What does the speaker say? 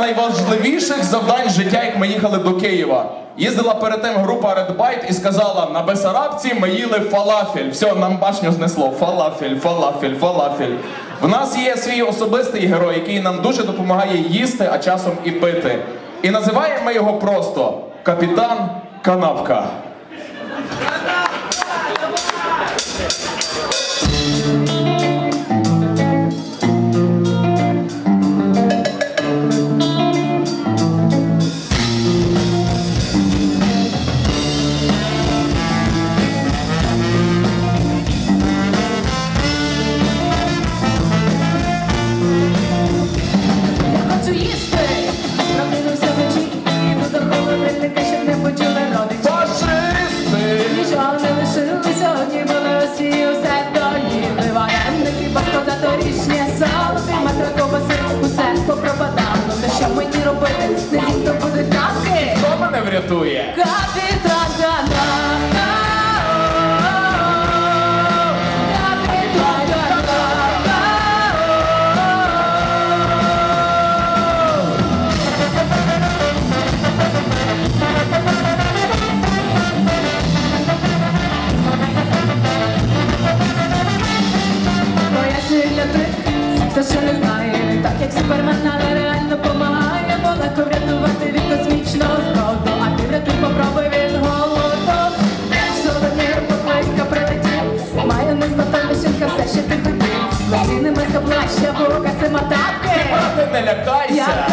найважливіших завдань життя, як ми їхали до Києва. Їздила перед тим група Red Bite і сказала: на Бесарабці ми їли фалафель. Все, нам башню знесло. Фалафель, фалафель, фалафель. В нас є свій особистий герой, який нам дуже допомагає їсти, а часом і пити. І називаємо ми його просто Капітан Канапка. Заторічні, салати, метро усе попропадало. Та що мені робити? Не то буде танки, Хто мене врятує? Пояснюю хто ще не знає, так як супермен, але реально помагає, бо легко врятувати від космічного зброду, а ти врятуй попробуй від голоду. Сьогодні поклейка прилетів, має на тобі шинка, все ще ти хотів. Лосіни миска плаща, бука сима тапки. Ти не лякайся!